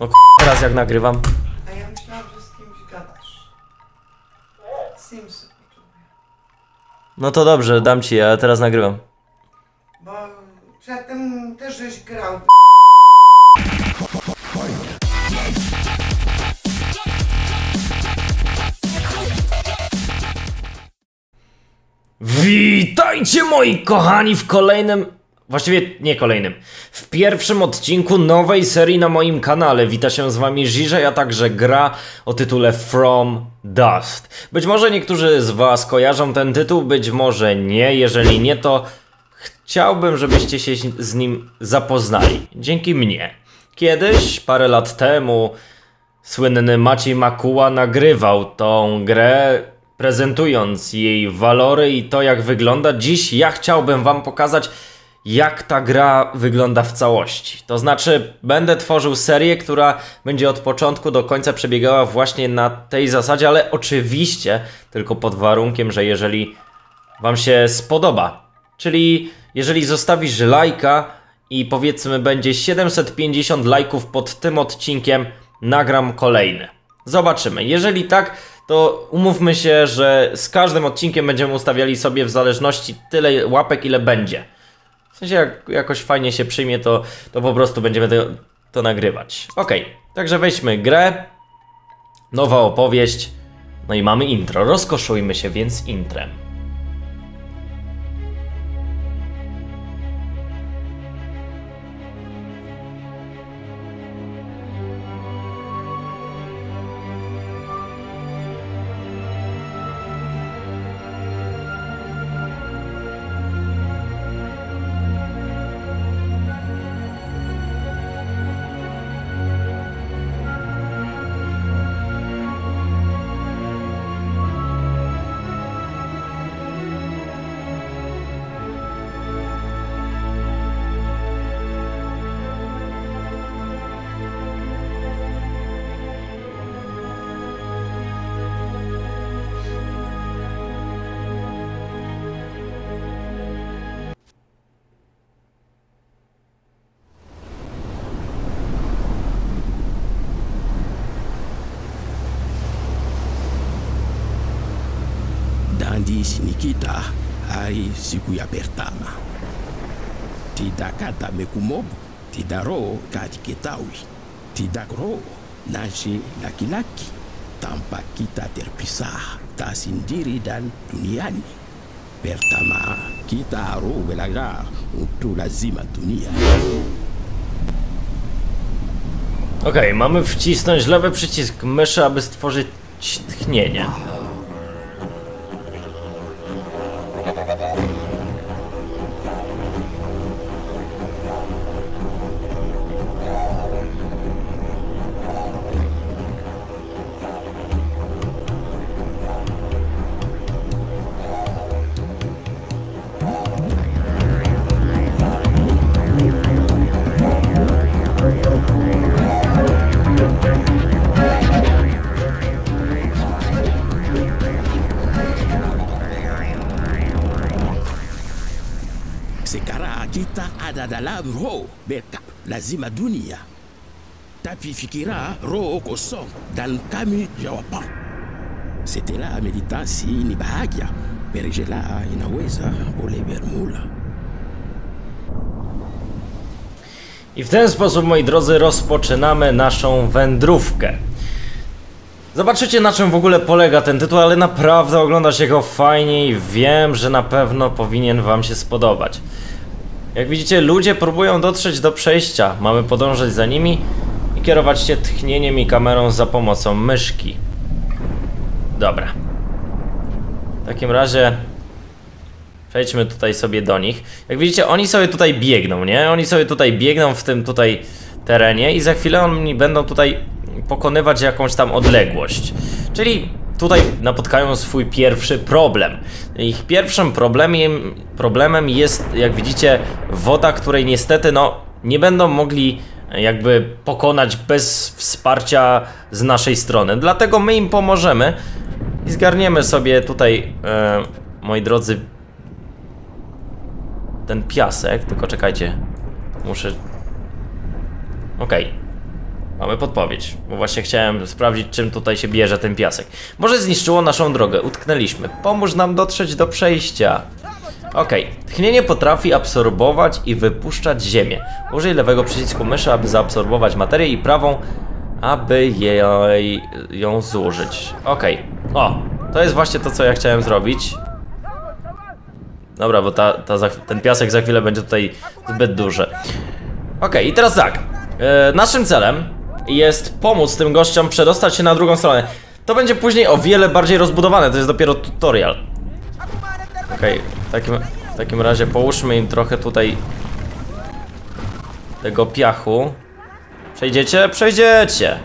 No k- teraz jak nagrywam. A ja myślałam, że z kimś gadasz. Simsy potrzebuję. No to dobrze, dam ci, ja teraz nagrywam. Bo przedtem też żeś grał. Witajcie moi kochani w kolejnym, właściwie nie kolejnym, w pierwszym odcinku nowej serii na moim kanale. Wita się z wami Żiżej, a także gra o tytule From Dust. Być może niektórzy z was kojarzą ten tytuł, być może nie. Jeżeli nie, to chciałbym, żebyście się z nim zapoznali. Dzięki mnie. Kiedyś, parę lat temu, Słynny Maciej Makuła nagrywał tą grę, prezentując jej walory i to jak wygląda. Dziś ja chciałbym wam pokazać, jak ta gra wygląda w całości. To znaczy, będę tworzył serię, która będzie od początku do końca przebiegała właśnie na tej zasadzie, ale oczywiście tylko pod warunkiem, że jeżeli Wam się spodoba. Czyli jeżeli zostawisz lajka i powiedzmy będzie 750 lajków pod tym odcinkiem, nagram kolejny. Zobaczymy. Jeżeli tak, to umówmy się, że z każdym odcinkiem będziemy ustawiali sobie w zależności tyle łapek, ile będzie. W sensie, jak jakoś fajnie się przyjmie, to, to po prostu będziemy to, to nagrywać. Ok, także weźmy grę. Nowa opowieść. No i mamy intro. Rozkoszujmy się więc intrem. Dandi sinikita hari siku ya pertama tidak kata mekumobu tidak roho kati ketawi tidak roho nasi laki-laki tanpa kita terpisah tak sendiri dan duniani. Pertama kita harus belajar untuk lazima dunia. Okej, mamy wcisnąć lewy przycisk myszy, aby stworzyć tchnienie. Backup lazima dunia. Tapi fikira roho kami ni berjela inaweza I w ten sposób, moi drodzy, rozpoczynamy naszą wędrówkę. Zobaczycie, na czym w ogóle polega ten tytuł, ale naprawdę ogląda się go fajnie i wiem, że na pewno powinien Wam się spodobać. Jak widzicie, ludzie próbują dotrzeć do przejścia. Mamy podążać za nimi i kierować się tchnieniem i kamerą za pomocą myszki. Dobra. W takim razie Przejdźmy tutaj sobie do nich. Jak widzicie, oni sobie tutaj biegną, nie? Oni sobie tutaj biegną w tym tutaj terenie i za chwilę oni będą tutaj pokonywać jakąś tam odległość. Czyli tutaj napotkają swój pierwszy problem. Ich pierwszym problemem, problemem jest, jak widzicie, woda, której niestety no nie będą mogli jakby pokonać bez wsparcia z naszej strony. Dlatego my im pomożemy i zgarniemy sobie tutaj, e, moi drodzy, ten piasek, tylko czekajcie. Muszę... Okej. Mamy podpowiedź, bo właśnie chciałem sprawdzić, czym tutaj się bierze ten piasek. Może zniszczyło naszą drogę, utknęliśmy. Pomóż nam dotrzeć do przejścia. Okej, tchnienie potrafi absorbować i wypuszczać ziemię. Użyj lewego przycisku myszy, aby zaabsorbować materię i prawą, aby jej, ją zużyć. Okej, o, to jest właśnie to, co ja chciałem zrobić. Dobra, bo ta, ta ten piasek za chwilę będzie tutaj zbyt duży. Okej, i teraz tak. E, naszym celem jest pomóc tym gościom przedostać się na drugą stronę. To będzie później o wiele bardziej rozbudowane, to jest dopiero tutorial. Okej, w, takim, w takim razie połóżmy im trochę tutaj tego piachu. Przejdziecie? Przejdziecie!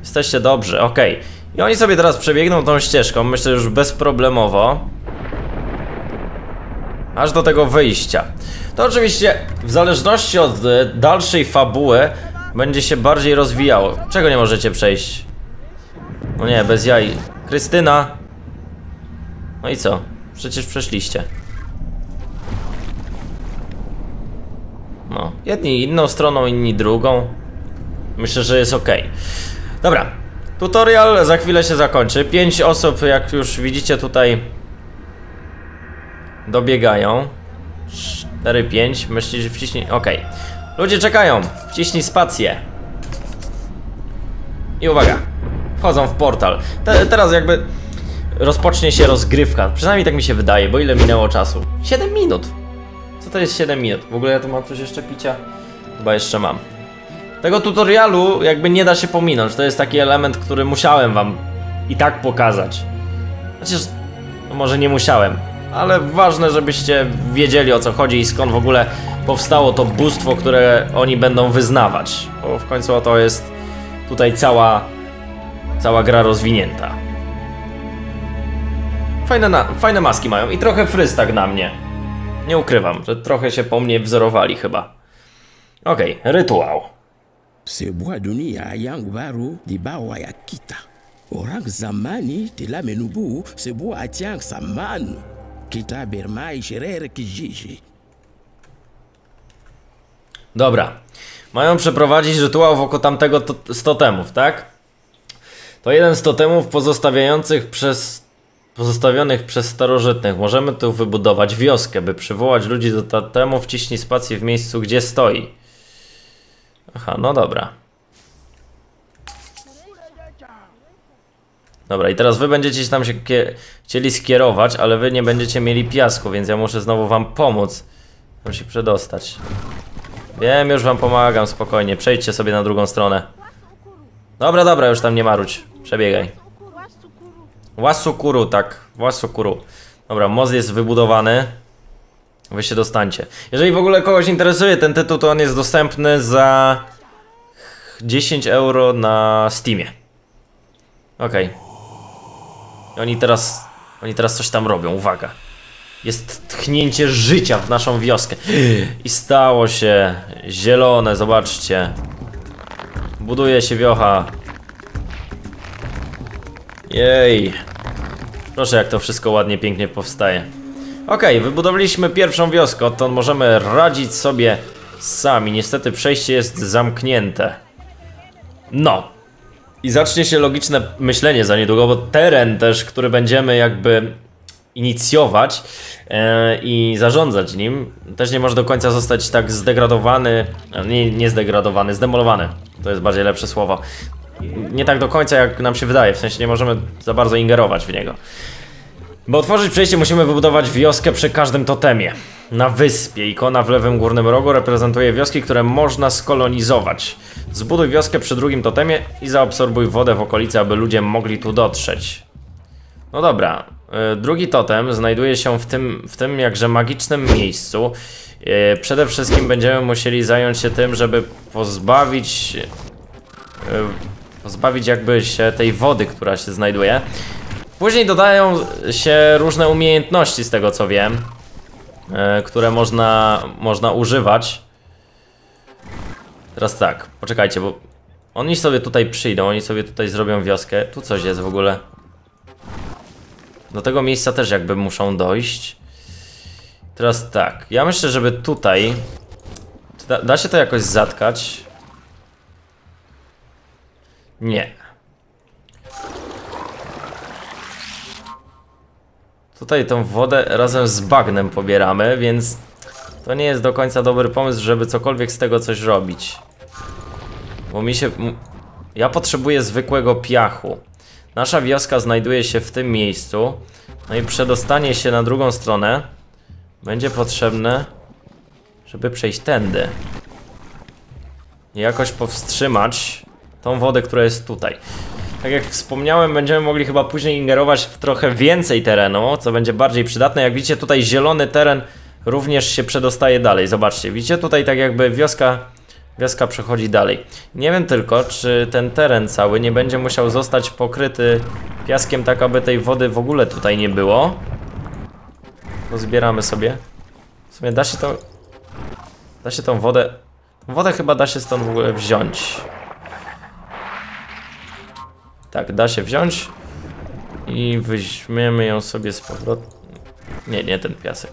Jesteście dobrzy, okej. I oni sobie teraz przebiegną tą ścieżką, myślę już bezproblemowo. Aż do tego wyjścia. To oczywiście w zależności od e, dalszej fabuły będzie się bardziej rozwijało. Czego nie możecie przejść? No nie, bez jaj. Krystyna. No i co? Przecież przeszliście. No, jedni inną stroną, inni drugą. Myślę, że jest ok. Dobra, tutorial za chwilę się zakończy. Pięć osób, jak już widzicie tutaj, dobiegają. 4, 5, myślisz, że wciśnij. Ok. Ludzie czekają. Wciśnij spację. I uwaga. Wchodzą w portal. Te, teraz jakby rozpocznie się rozgrywka. Przynajmniej tak mi się wydaje, bo ile minęło czasu? 7 minut. Co to jest 7 minut? W ogóle ja tu mam coś jeszcze picia? Chyba jeszcze mam. Tego tutorialu jakby nie da się pominąć. To jest taki element, który musiałem wam i tak pokazać. Chociaż, no może nie musiałem. Ale ważne, żebyście wiedzieli o co chodzi i skąd w ogóle powstało to bóstwo, które oni będą wyznawać. Bo w końcu to jest tutaj cała, cała gra rozwinięta. Fajne, na, fajne maski mają i trochę frystak na mnie. Nie ukrywam, że trochę się po mnie wzorowali chyba. Okej, okay, rytuał. sebuah dunia yang baru dibawa ya kita. Orang zamani telah menubuh sebuah ajang samanu. Kita bermain sherehe kijiji. Dobra. Mają przeprowadzić rytuał wokół tamtego to, z totemów, tak? To jeden z totemów pozostawiających przez pozostawionych przez starożytnych. Możemy tu wybudować wioskę, by przywołać ludzi do totemu. Wciśnij spację w miejscu, gdzie stoi. Aha, no dobra. Dobra, i teraz wy będziecie tam się chcieli skierować, ale wy nie będziecie mieli piasku, więc ja muszę znowu wam pomóc. Tam się przedostać. Wiem, już wam pomagam, spokojnie. Przejdźcie sobie na drugą stronę. Dobra, dobra, już tam nie maruć. Przebiegaj. Wasukuru, tak. Wasukuru. Dobra, most jest wybudowany. Wy się dostańcie. Jeżeli w ogóle kogoś interesuje ten tytuł, to on jest dostępny za 10 euro na Steamie. Okej. Okay. Oni teraz. Oni teraz coś tam robią, uwaga. Jest tchnięcie życia w naszą wioskę. I stało się zielone, zobaczcie. Buduje się wiocha. Jej. Proszę, jak to wszystko ładnie, pięknie powstaje. Okay, wybudowaliśmy pierwszą wioskę, odtąd możemy radzić sobie sami. Niestety przejście jest zamknięte. No. I zacznie się logiczne myślenie za niedługo, bo teren też, który będziemy jakby inicjować e, i zarządzać nim, też nie może do końca zostać tak zdegradowany, nie, nie zdegradowany, zdemolowany. To jest bardziej lepsze słowo. Nie tak do końca jak nam się wydaje, w sensie nie możemy za bardzo ingerować w niego. By otworzyć przejście musimy wybudować wioskę przy każdym totemie. Na wyspie ikona w lewym górnym rogu reprezentuje wioski, które można skolonizować. Zbuduj wioskę przy drugim totemie i zaabsorbuj wodę w okolicy, aby ludzie mogli tu dotrzeć. No dobra, drugi totem znajduje się w tym, w tym jakże magicznym miejscu. Yy, przede wszystkim będziemy musieli zająć się tym, żeby pozbawić... Yy, pozbawić jakby się tej wody, która się znajduje. Później dodają się różne umiejętności z tego co wiem, e, które można, można używać. Teraz tak, poczekajcie, bo oni sobie tutaj przyjdą, oni sobie tutaj zrobią wioskę. Tu coś jest w ogóle. Do tego miejsca też jakby muszą dojść. Teraz tak, ja myślę, żeby tutaj... Da, da się to jakoś zatkać? Nie. Tutaj tą wodę razem z bagnem pobieramy, więc to nie jest do końca dobry pomysł, żeby cokolwiek z tego coś robić. Bo mi się... Ja potrzebuję zwykłego piachu. Nasza wioska znajduje się w tym miejscu. No i przedostanie się na drugą stronę będzie potrzebne, żeby przejść tędy. I jakoś powstrzymać tą wodę, która jest tutaj. Tak jak wspomniałem, będziemy mogli chyba później ingerować w trochę więcej terenu, co będzie bardziej przydatne. Jak widzicie, tutaj zielony teren również się przedostaje dalej. Zobaczcie, widzicie tutaj tak jakby wioska, wioska przechodzi dalej. Nie wiem tylko, czy ten teren cały nie będzie musiał zostać pokryty piaskiem, tak aby tej wody w ogóle tutaj nie było. Pozbieramy sobie. W sumie da się to... Da się tą wodę... Wodę chyba da się stąd w ogóle wziąć. Tak, da się wziąć. I weźmiemy ją sobie z powrotem. Nie, nie ten piasek.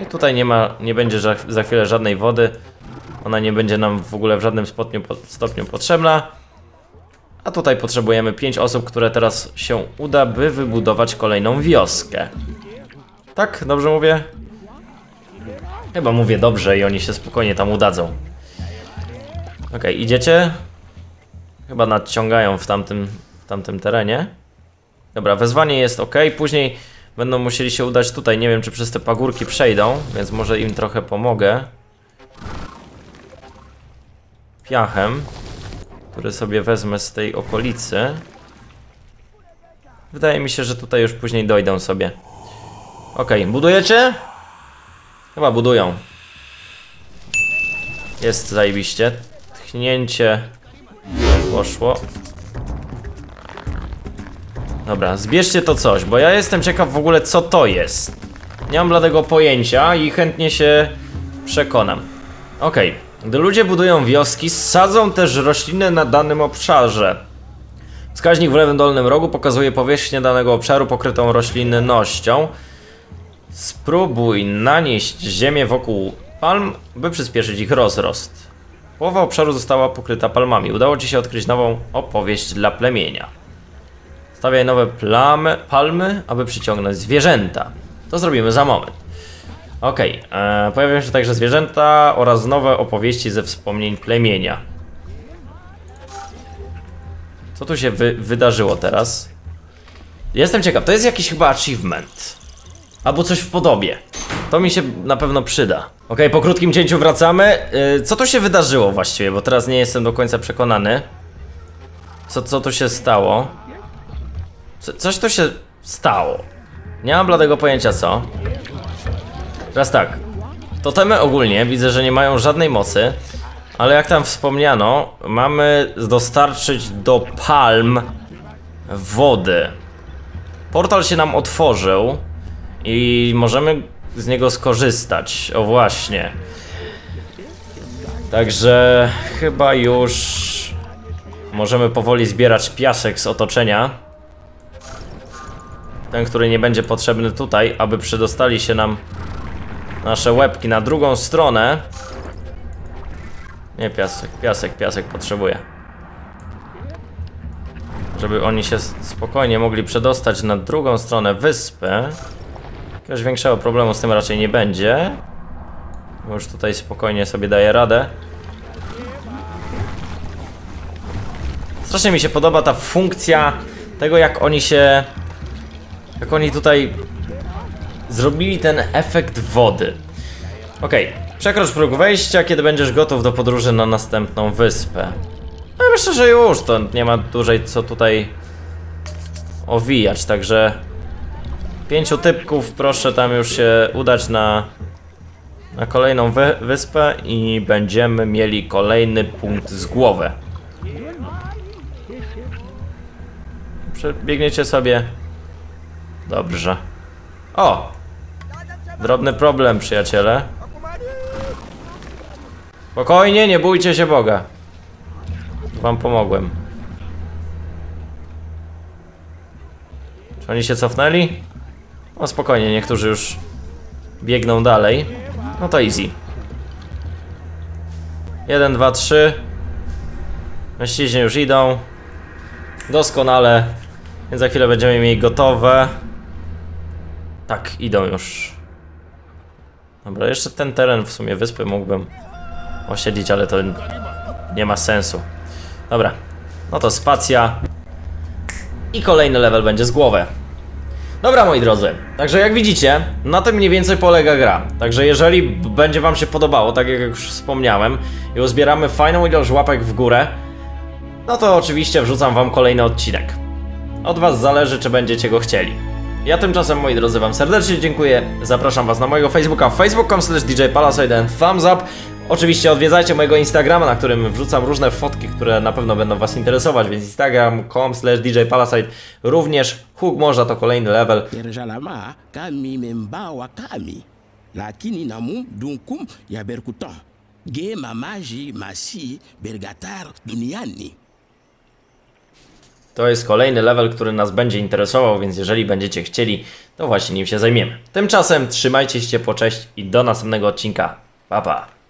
I tutaj nie ma, nie będzie za, za chwilę żadnej wody. Ona nie będzie nam w ogóle w żadnym stopniu, stopniu potrzebna. A tutaj potrzebujemy 5 osób, które teraz się uda, by wybudować kolejną wioskę. Tak? Dobrze mówię? Chyba mówię dobrze i oni się spokojnie tam udadzą. Okej, idziecie? Chyba nadciągają w tamtym, w tamtym terenie. Dobra, wezwanie jest ok. Później będą musieli się udać tutaj. Nie wiem, czy przez te pagórki przejdą, więc może im trochę pomogę. Piachem, który sobie wezmę z tej okolicy. Wydaje mi się, że tutaj już później dojdą sobie. Ok, budujecie? Chyba budują. Jest zajebiście. Tchnięcie poszło. Dobra, zbierzcie to coś, bo ja jestem ciekaw w ogóle co to jest. Nie mam bladego pojęcia i chętnie się przekonam. Okej, gdy ludzie budują wioski, sadzą też rośliny na danym obszarze. Wskaźnik w lewym dolnym rogu pokazuje powierzchnię danego obszaru pokrytą roślinnością. Spróbuj nanieść ziemię wokół palm, by przyspieszyć ich rozrost. Połowa obszaru została pokryta palmami. Udało ci się odkryć nową opowieść dla plemienia. Stawiaj nowe plamy, palmy, aby przyciągnąć zwierzęta. To zrobimy za moment. Okej, e, pojawią się także zwierzęta oraz nowe opowieści ze wspomnień plemienia. Co tu się wy wydarzyło teraz? Jestem ciekaw, to jest jakiś chyba achievement. Albo coś w podobie. To mi się na pewno przyda. Okej, po krótkim cięciu wracamy. Yy, co tu się wydarzyło właściwie? Bo teraz nie jestem do końca przekonany. Co, co tu się stało? Co, coś tu się stało. Nie mam bladego pojęcia co. Teraz tak. Totemy ogólnie widzę, że nie mają żadnej mocy. Ale jak tam wspomniano, mamy dostarczyć do palm wody. Portal się nam otworzył i możemy z niego skorzystać. O właśnie. Także chyba już możemy powoli zbierać piasek z otoczenia. Ten, który nie będzie potrzebny tutaj, aby przedostali się nam nasze łebki na drugą stronę. Nie piasek, piasek, piasek potrzebuję. Żeby oni się spokojnie mogli przedostać na drugą stronę wyspy. Jakiegoś większego problemu z tym raczej nie będzie. Bo już tutaj spokojnie sobie daję radę. Strasznie mi się podoba ta funkcja tego, jak oni się. Jak oni tutaj zrobili ten efekt wody. Okej, Przekrocz próg wejścia, kiedy będziesz gotów do podróży na następną wyspę. No myślę, że już, to nie ma dłużej co tutaj owijać, także pięciu typków proszę tam już się udać na, na kolejną wy wyspę i będziemy mieli kolejny punkt z głowy. Przebiegniecie sobie. Dobrze. O! Drobny problem, przyjaciele. Spokojnie, nie bójcie się Boga. Wam pomogłem. Czy oni się cofnęli? No spokojnie, niektórzy już biegną dalej. No to easy. 1, 2, 3. Mężczyźni już idą. Doskonale. Więc za chwilę będziemy mieli gotowe. Tak, idą już. Dobra, jeszcze ten teren w sumie wyspy mógłbym osiedlić, ale to nie ma sensu. Dobra, no to spacja. I kolejny level będzie z głowy. Dobra moi drodzy, także jak widzicie, na tym mniej więcej polega gra. Także jeżeli będzie wam się podobało, tak jak już wspomniałem, i uzbieramy fajną ilość łapek w górę, no to oczywiście wrzucam wam kolejny odcinek. Od was zależy, czy będziecie go chcieli. Ja tymczasem, moi drodzy, wam serdecznie dziękuję. Zapraszam was na mojego Facebooka facebook.com slash DJ Palasite and thumbs up. Oczywiście odwiedzajcie mojego Instagrama, na którym wrzucam różne fotki, które na pewno będą was interesować, więc instagram.com slash DJ Palasite również. Huk można to kolejny level. Lakini namu dunkum ya berkutan ge mamaji masi bergatar duniani To jest kolejny level, który nas będzie interesował, więc jeżeli będziecie chcieli, to właśnie nim się zajmiemy. Tymczasem trzymajcie się ciepło, cześć i do następnego odcinka. Pa pa!